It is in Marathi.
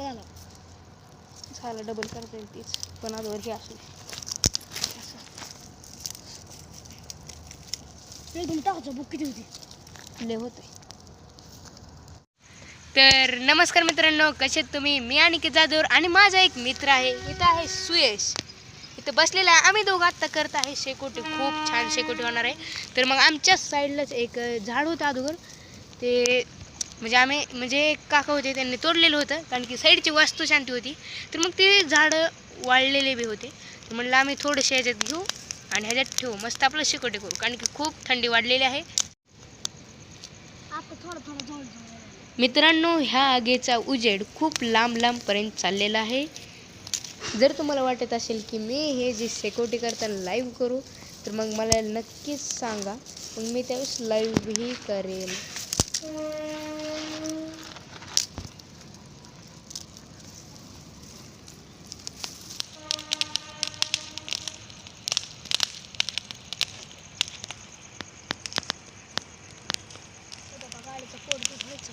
चांगला झाला. झालं डबल करता येईल तीच. पण आजवर हे असू. तुम्ही टाकायचं बुक किती होती? लय होतंय. तर नमस्कार मित्रांनो कसे आहेत तुम्ही? मी आणि जाधवर आणि माझा एक मित्र आहे. इथं आहे सुयश. इथं बसलेला आहे. आम्ही दोघं आत्ता करत आहे शेकोटी. खूप छान शेकोटी होणार आहे. तर मग आमच्या साईडलाच एक झाड होतं अगोदर. ते म्हणजे आम्ही म्हणजे एक काका होते त्यांनी तोडलेलं होतं कारण की साईडची वास्तू शांती होती. तर मग ते झाडं वाळलेले बी होते. तर म्हणलं आम्ही थोडेसे ह्याच्यात घेऊ आणि ह्याच्यात ठेवू. मस्त आपलं शेकोटी करू कारण की खूप थंडी वाढलेली आहे. मित्रांनो ह्या आगीचा उजेड खूप लांब लांबपर्यंत चाललेला आहे. जर तुम्हाला वाटत असेल की मी हे जे सेक्युरिटी करताना लाईव्ह करू तर मग मला नक्कीच सांगा. मग मी त्यावेळेस लाईव्हही करेल. করবে হয়েছে।